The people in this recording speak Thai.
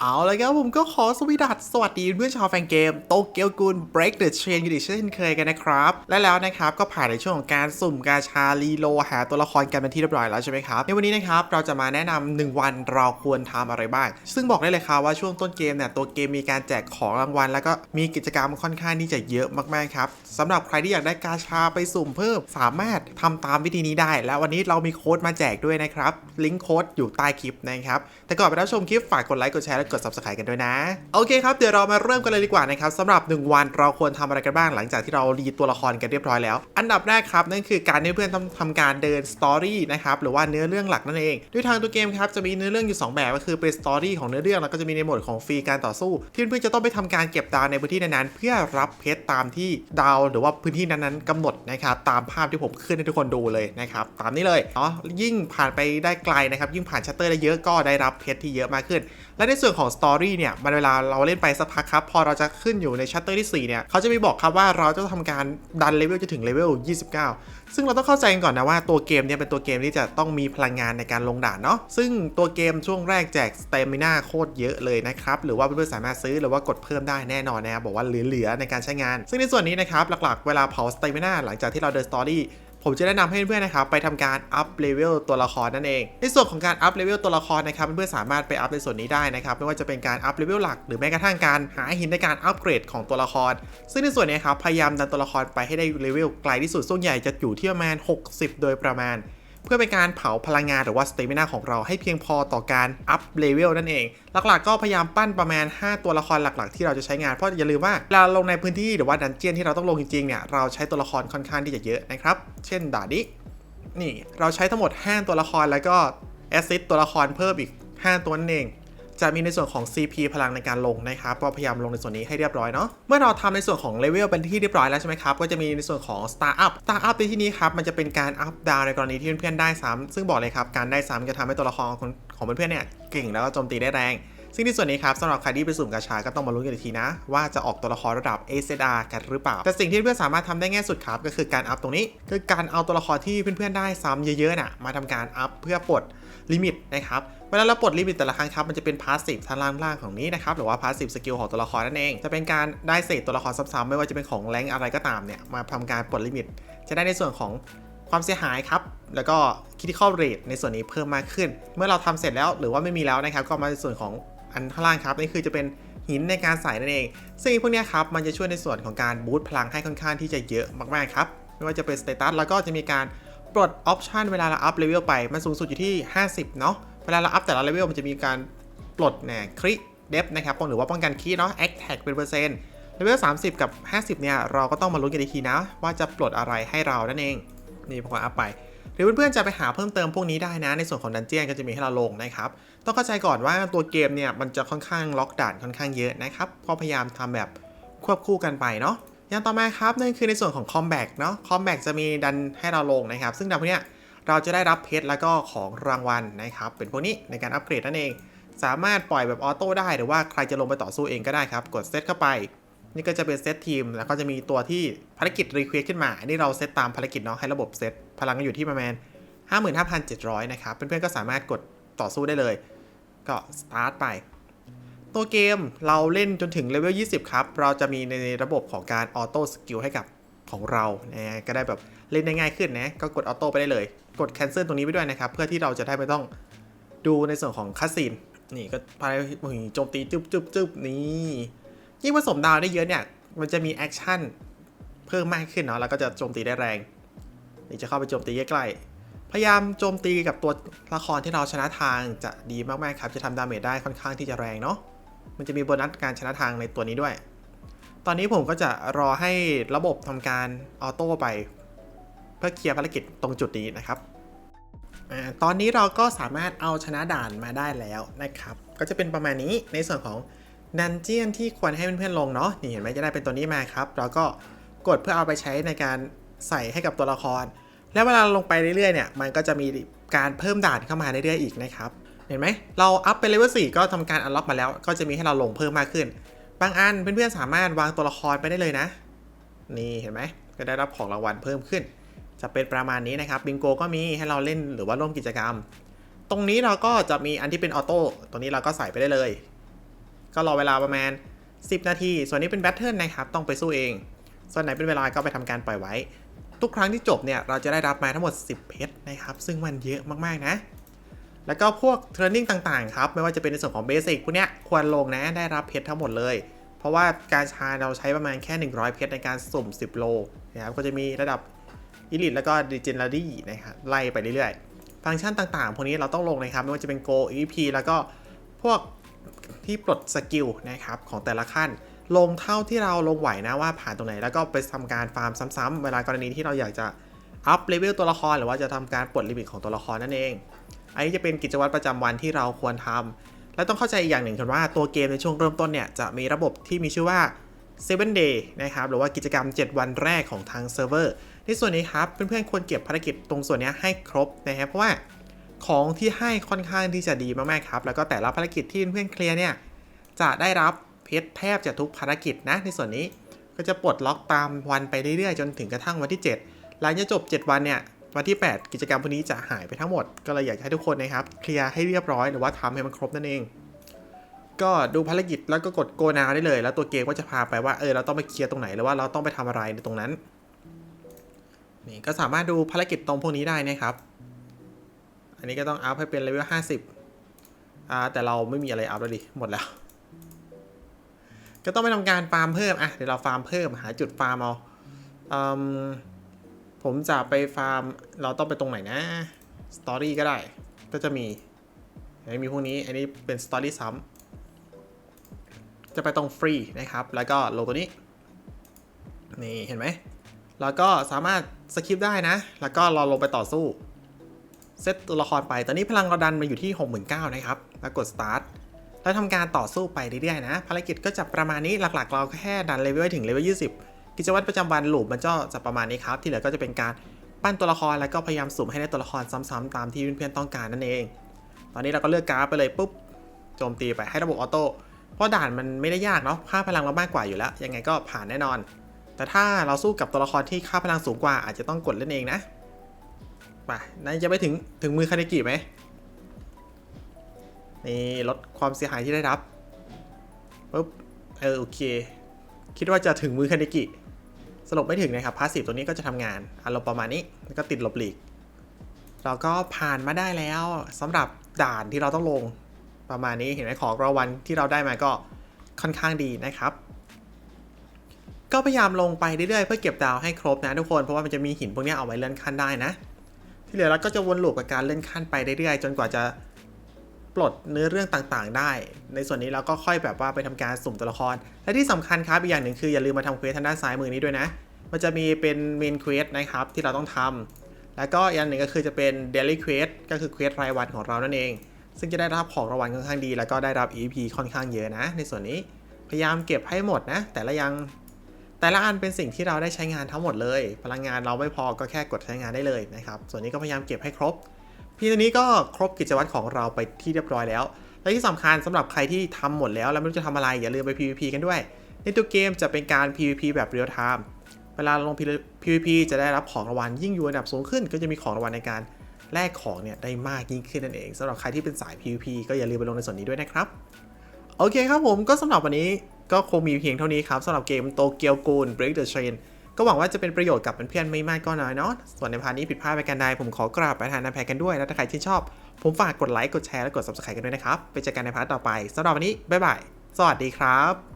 เอาลยครับผมก็ขอสวีดัสสวัสดีเพื่อนชาวแฟนเกม โตเกียวกุล Break the Chain กันอีกเช่นเคยกันนะครับ และแล้วนะครับก็ผ่านในช่วงของการสุ่มกาชาลีโลหาตัวละครกันเป็นที่เรียบร้อยแล้วใช่ไหมครับ ในวันนี้นะครับเราจะมาแนะนำหนึ่งวันเราควรทำอะไรบ้าง ซึ่งบอกได้เลยครับว่าช่วงต้นเกมเนี่ยตัวเกมมีการแจกของรางวัล แล้วก็มีกิจกรรมค่อนข้างที่จะเยอะมากๆครับสำหรับใครที่อยากได้กาชาไปสุ่มเพิ่ม สามารถทำตามวิธีนี้ได้ และวันนี้เรามีโค้ดมาแจกด้วยนะครับลิงก์โค้ดอยู่ใต้คลิปนะครับแต่ก่อนไปรับชมคลิปฝากกดไลค์กดแชร์กด subscribe กันด้วยนะ โอเคครับ เดี๋ยวเรามาเริ่มกันเลยดีกว่านะครับสำหรับ 1 วันเราควรทำอะไรกันบ้างหลังจากที่เรารีตัวละครกันเรียบร้อยแล้ว อันดับแรกครับนั่นคือการที่เพื่อนทำทำการเดินสตอรี่นะครับหรือว่าเนื้อเรื่องหลักนั่นเองด้วยทางตัวเกมครับจะมีเนื้อเรื่องอยู่ 2 แบบก็คือเป็นสตอรี่ของเนื้อเรื่องแล้วก็จะมีในโหมดของฟรีการต่อสู้ ที่เพื่อนๆจะต้องไปทำการเก็บดาวในพื้นที่นั้นๆเพื่อรับเพชรตามที่ดาว หรือว่าพื้นที่นั้นๆกำหนดนะครับตามภาพที่ผมขึ้นให้ทุกคนดูเลยนะครับตามนี้เลยเนาะยิ่งผ่านไปได้ไกลนะครับยิ่งผ่านชัตเตอร์ได้เยอะก็ได้รับเพชรที่เยอะมากขึ้น และในส่วนของสตอรี่เนี่ยมันเวลาเราเล่นไปสักพักครับ พอเราจะขึ้นอยู่ในชัตเตอร์ที่ 4 เนี่ย เขาจะมีบอกครับว่าเราจะทำการดันเลเวลจะถึงเลเวล 29 ซึ่งเราต้องเข้าใจก่อนนะว่าตัวเกมเนี่ยเป็นตัวเกมที่จะต้องมีพลังงานในการลงด่านเนาะ ซึ่งตัวเกมช่วงแรกแจกสเตมิน่าโคตรเยอะเลยนะครับ หรือว่าเพื่อนๆสามารถซื้อหรือว่ากดเพิ่มได้แน่นอนนะครับบอกว่าเหลือๆในการใช้งาน ซึ่งในส่วนนี้นะครับหลักๆเวลาเผาสเตมิน่าหลังจากที่เราเดินสตอรี่ ผมจะแนะนำให้เพื่อนๆนะครับไปทำการอัพเลเวลตัวละครนั่นเอง ในส่วนของการอัพเลเวลตัวละครนะครับเพื่อนๆสามารถไปอัพในส่วนนี้ได้นะครับไม่ว่าจะเป็นการอัพเลเวลหลักหรือแม้กระทั่งการหาหินในการอัพเกรดของตัวละคร ซึ่งในส่วนนี้ครับพยายามดันตัวละครไปให้ได้เลเวลไกลที่สุดส่วนใหญ่จะอยู่ที่ประมาณ 60 โดยประมาณ เพื่อเป็นการเผาพลังงานหรือว่าสเตมินาของเราให้เพียงพอต่อการอัพเลเวลนั่นเอง หลักๆ ก็พยายามปั้นประมาณ 5 ตัวละครหลักๆ ที่เราจะใช้งานเพราะอย่าลืมว่าเวลาลงในพื้นที่หรือว่าดันเจียนที่เราต้องลงจริงๆเนี่ยเราใช้ตัวละครค่อนข้างที่จะเยอะนะครับเช่นด่านนี้นี่เราใช้ทั้งหมด 5 ตัวละครแล้วก็แอสซิสตัวละครเพิ่มอีก 5 ตัวนั่นเอง จะมีในส่วนของ CP พลังในการลงนะครับก็พยายามลงในส่วนนี้ให้เรียบร้อยเนาะเมื่อเราทำในส่วนของเลเวลเป็นที่เรียบร้อยแล้วใช่ไหมครับก็จะมีในส่วนของ Star Up Star Up ในที่นี้ครับมันจะเป็นการอัพดาวในกรณีที่เพื่อนๆได้ซ้ำซึ่งบอกเลยครับการได้ซ้ำจะทำให้ตัวละครของของเพื่อนๆเนี่ยเก่งแล้วก็โจมตีได้แรง ซึ่งในส่วนนี้ครับสำหรับใครที่ไปสุ่มกาชาก็ต้องมาลุ้นกันอีกทีนะ ว่าจะออกตัวละครระดับ AZR กันหรือเปล่า แต่สิ่งที่เพื่อนสามารถทำได้ง่ายสุดครับก็คือการอัพตรงนี้ คือการเอาตัวละครที่เพื่อนๆได้ซ้ำเยอะๆน่ะมาทำการอัพเพื่อปลดลิมิตนะครับเวลาเราปลดลิมิตแต่ละครั้งครับมันจะเป็นพาสซีฟทางล่างๆของนี้นะครับหรือว่าพาสซีฟสกิลของตัวละครนั่นเอง จะเป็นการได้เศษตัวละครซ้ำๆไม่ว่าจะเป็นของแรงอะไรก็ตามเนี่ยมาทำการปลดลิมิต จะได้ในส่วนของความเสียหายครับ แล้วก็ critical rate ในส่วนนี้เพิ่มมากขึ้น เมื่อเราทำเสร็จแล้วหรือว่าไม่มีแล้วนะครับ ก็มาในส่วนของ อันข้างล่างครับนี่คือจะเป็นหินในการใส่นั่นเอง ซึ่งพวกนี้ครับมันจะช่วยในส่วนของการบูตพลังให้ค่อนข้างที่จะเยอะมากๆครับไม่ว่าจะเป็นสเตตัสแล้วก็จะมีการปลดออปชันเวลาเราอัพเลเวลไป มันสูงสุดอยู่ที่ 50 เนาะเวลาเราอัพแต่ละเลเวลมันจะมีการปลดเนี่ยคริเดฟนะครับหรือว่าป้องกันคีเนาะแอคแท็กเป็นเปอร์เซ็นต์เลเวล30 กับ 50 เนี่ย เราก็ต้องมาลุ้นกันอีกทีนะ ว่าจะปลดอะไรให้เรานั่นเอง นี่ผมก็อัพไป รือเพื่อนๆจะไปหาเพิ่มเติมพวกนี้ได้นะ ในส่วนของดันเจียนก็จะมีให้เราลงนะครับ ต้องเข้าใจก่อนว่าตัวเกมเนี่ยมันจะค่อนข้างล็อกด่านค่อนข้างเยอะนะครับก็พยายามทำแบบควบคู่กันไปเนาะอย่างต่อมาครับนั่นคือในส่วนของคอมแบกเนาะคอมแบกจะมีดันให้เราลงนะครับ ซึ่งดันพวกเนี้ยเราจะได้รับเพชรแล้วก็ของรางวัลนะครับเป็นพวกนี้ในการอัปเกรดนั่นเอง สามารถปล่อยแบบออโต้ได้หรือว่าใครจะลงไปต่อสู้เองก็ได้ครับ กดเซตเข้าไป นี่ก็จะเป็นเซตทีม แล้วก็จะมีตัวที่ภารกิจรีเควสขึ้นมา อันนี้เราเซตตามภารกิจเนาะให้ระบบเซตพลังก็อยู่ที่ประมาณ55,700 นะครับ เพื่อนๆก็สามารถกดต่อสู้ได้เลย ก็สตาร์ทไป ตัวเกมเราเล่นจนถึงเลเวล 20 ครับ เราจะมีในระบบของการออโต้สกิลให้กับของเรานะก็ได้แบบเล่นได้ง่ายขึ้นนะ ก็กดออโต้ไปได้เลย กด cancel ตรงนี้ไปด้วยนะครับ เพื่อที่เราจะได้ไม่ต้องดูในส่วนของคัสซีน นี่ก็พายโจมตีจึ๊บจึ๊บจึ๊บนี่ ยิ่งผสมดาวได้เยอะเนี่ย มันจะมีแอคชั่นเพิ่มมากขึ้นเนาะ แล้วก็จะโจมตีได้แรงนี่จะเข้าไปโจมตีใกล้ๆ พยายามโจมตีกับตัวละครที่เราชนะทางจะดีมากๆครับ จะทำดาเมจได้ค่อนข้างที่จะแรงเนาะ มันจะมีโบนัสการชนะทางในตัวนี้ด้วย ตอนนี้ผมก็จะรอให้ระบบทำการออโต้ไป เพื่อเคลียร์ภารกิจตรงจุดนี้นะครับอตอนนี้เราก็สามารถเอาชนะด่านมาได้แล้วนะครับ ก็จะเป็นประมาณนี้ในส่วนของ ดันเจียนที่ควรให้เพื่อนๆลงเนาะนี่เห็นไหมจะได้เป็นตัวนี้มาครับ แล้วก็กดเพื่อเอาไปใช้ในการใส่ให้กับตัวละคร แล้วเวลาลงไปเรื่อยๆเนี่ยมันก็จะมีการเพิ่มด่านเข้ามาเรื่อยๆอีกนะครับเห็นไหมเราอัพไปเลเวล4ก็ทำการอันล็อกมาแล้ว ก็จะมีให้เราลงเพิ่มมากขึ้น บางอันเพื่อนๆสามารถวางตัวละครไปได้เลยนะ นี่เห็นไหมก็ได้รับของรางวัลเพิ่มขึ้น จะเป็นประมาณนี้นะครับบิงโกก็มีให้เราเล่นหรือว่าร่วมกิจกรรม ตรงนี้เราก็จะมีอันที่เป็นออโต้ตรงนี้เราก็ใส่ไปได้เลย ก็รอเวลาประมาณ 10 นาที ส่วนนี้เป็นแบทเทิลนะครับ ต้องไปสู้เอง ส่วนไหนเป็นเวลาก็ไปทำการปล่อยไว้ ทุกครั้งที่จบเนี่ย เราจะได้รับมาทั้งหมด 10 เพชรนะครับ ซึ่งมันเยอะมากๆนะ แล้วก็พวกเทรนนิ่งต่างๆครับ ไม่ว่าจะเป็นในส่วนของเบสิกพวกเนี้ยควรลงนะ ได้รับเพชรทั้งหมดเลย เพราะว่าการชาเราใช้ประมาณแค่ 100 เพชรในการสุ่ม 10 โลนะครับ ก็จะมีระดับอิลิทแล้วก็ดิจิน a รี่นะครับ ไล่ไปเรื่อยๆ ฟังก์ชันต่างๆ พวกนี้เราต้องลงนะครับ ไม่ว่าจะเป็น Go EP แล้วก็พวก ที่ปลดสกิลนะครับของแต่ละขั้น ลงเท่าที่เราลงไหวนะว่าผ่านตรงไหน แล้วก็ไปทำการฟาร์มซ้ำๆเวลากรณีที่เราอยากจะอัพเลเวลตัวละครหรือว่าจะทำการปลดลิมิตของตัวละครนั่นเอง อันนี้จะเป็นกิจวัตรประจำวันที่เราควรทำและต้องเข้าใจอีกอย่างหนึ่งคือว่าตัวเกมในช่วงเริ่มต้นเนี่ยจะมีระบบที่มีชื่อว่า 7 day นะครับหรือว่ากิจกรรม 7 วันแรกของทางเซิร์ฟเวอร์ในส่วนนี้ครับเพื่อนๆควรเก็บภารกิจตรงส่วนนี้ให้ครบนะครับเพราะว่า ของที่ให้ค่อนข้างที่จะดีมากๆครับ แล้วก็แต่ละภารกิจที่เพื่อนเคลียร์เนี่ย จะได้รับเพชรแทบจะทุกภารกิจนะ ในส่วนนี้ก็จะปลดล็อกตามวันไปเรื่อยๆ จนถึงกระทั่งวันที่ 7 หลังจากจบ 7 วันเนี่ยวันที่ 8 กิจกรรมพวกนี้จะหายไปทั้งหมด ก็เลยอยากจะให้ทุกคนนะครับเคลียร์ให้เรียบร้อยหรือว่าทำให้มันครบนั่นเอง ก็ดูภารกิจแล้วก็กดโกนาได้เลย แล้วตัวเกมก็จะพาไปว่าเออเราต้องไปเคลียร์ตรงไหนหรือว่าเราต้องไปทำอะไรในตรงนั้นนี่ก็สามารถดูภารกิจตรงพวกนี้ได้นะครับ อันนี้ก็ต้องอัพให้เป็นเลเวล50อ่าแต่เราไม่มีอะไรอัพแล้วดิ หมดแล้ว ก็ต้องไปทำการฟาร์มเพิ่ม อะ เดี๋ยวเราฟาร์มเพิ่มหาจุดฟาร์มเอาอืมผมจะไปฟาร์ม เราต้องไปตรงไหนนะสตอรี่ก็ได้ ก็จะมีอันนี้มีพวกนี้ อันนี้เป็นสตอรี่ซ้ำจะไปตรงฟรีนะครับ แล้วก็ลงตัวนี้ นี่เห็นไหม แล้วก็สามารถสคิปได้นะ แล้วก็รอลงไปต่อสู้ เซตตัวละครไป ตอนนี้พลังเราดันมาอยู่ที่ 69,000นะครับ แล้วกด start แล้วทำการต่อสู้ไปเรื่อยๆนะ ภารกิจก็จะประมาณนี้ หลักๆ เราแค่ดันเลเวลถึงเลเวล20 กิจวัตรประจำวันหลูปมันก็จะประมาณนี้ครับ ที่เหลือก็จะเป็นการปั้นตัวละคร แล้วก็พยายามสุ่มให้ได้ตัวละครซ้ำๆตามที่เพื่อนๆต้องการนั่นเอง ตอนนี้เราก็เลือกการาฟไปเลยปุ๊บ โจมตีไปให้ระบบออโต้ เพราะด่านมันไม่ได้ยากเนาะ ค่าพลังเรามากกว่าอยู่แล้ว ยังไงก็ผ่านแน่นอน แต่ถ้าเราสู้กับตัวละครที่ค่าพลังสูงกว่าอาจจะต้องกดเล่นเองนะ ไปนายจะไปถึงถึงมือคาเนกิไหมนี่ลดความเสียหายที่ได้รับปุ๊บเออโอเค คิดว่าจะถึงมือคาเนกิสรุปไม่ถึงนะครับพาสซีฟตัวนี้ก็จะทำงานอารมณ์ประมาณนี้แล้วก็ติดหลบหลีก เราก็ผ่านมาได้แล้วสำหรับด่านที่เราต้องลงประมาณนี้เห็นไหมของรางวัลที่เราได้มาก็ค่อนข้างดีนะครับ ก็พยายามลงไปเรื่อยๆเพื่อเก็บดาวให้ครบนะทุกคนเพราะว่ามันจะมีหินพวกนี้เอาไว้เลื่อนขั้นได้นะ ที่เหลือเราก็จะวนลูปกับการเลื่อนขั้นไปเรื่อยๆ จนกว่าจะปลดเนื้อเรื่องต่างๆ ได้ ในส่วนนี้เราก็ค่อยแบบว่าไปทำการสุ่มตัวละคร และที่สำคัญครับอีกอย่างหนึ่งคืออย่าลืมมาทำเควสทางด้านซ้ายมือนี้ด้วยนะ มันจะมีเป็นเมนเควสนะครับที่เราต้องทำแล้วก็อีกอย่างหนึ่งก็คือจะเป็นเดลี่เควสก็คือเควสรายวันของเรานั่นเอง ซึ่งจะได้รับของรางวัลค่อนข้างดี แล้วก็ได้รับ EP ค่อนข้างเยอะนะ ในส่วนนี้พยายามเก็บให้หมดนะ แต่ละยัง แต่ละอันเป็นสิ่งที่เราได้ใช้งานทั้งหมดเลย พลังงานเราไม่พอก็แค่กดใช้งานได้เลยนะครับ ส่วนนี้ก็พยายามเก็บให้ครบ พี่ตัวนี้ก็ครบกิจวัตรของเราไปที่เรียบร้อยแล้ว และที่สำคัญสำหรับใครที่ทำหมดแล้วแล้วไม่รู้จะทำอะไรอย่าลืมไป PVP กันด้วย ในตัวเกมจะเป็นการ PVP แบบเรียลไทม์ เวลาลง PVP จะได้รับของรางวัลยิ่งอยู่อันดับสูงขึ้น ก็จะมีของรางวัลในการแลกของเนี่ยได้มากยิ่งขึ้นนั่นเองสำหรับใครที่เป็นสาย PVP ก็อย่าลืมไปลงในส่วนนี้ด้วยนะครับ โอเคครับผมก็สำหรับวันนี้ ก็คงมีเพียงเท่านี้ครับสำหรับเกมโตเกียวกูน Break the Chain ก็หวังว่าจะเป็นประโยชน์กับเพื่อนๆไม่มากก็น้อยเนาะ ส่วนในพาร์ทนี้ผิดพลาดไปกันใดผมขอกราบไปทานน้ำแพกันด้วยแล้วถ้าใครที่ชอบ ผมฝากกดไลค์กดแชร์และกด subscribe กันด้วยนะครับ ไปเจอกันในพาร์ทต่อไปสำหรับวันนี้บ๊ายบาย สวัสดีครับ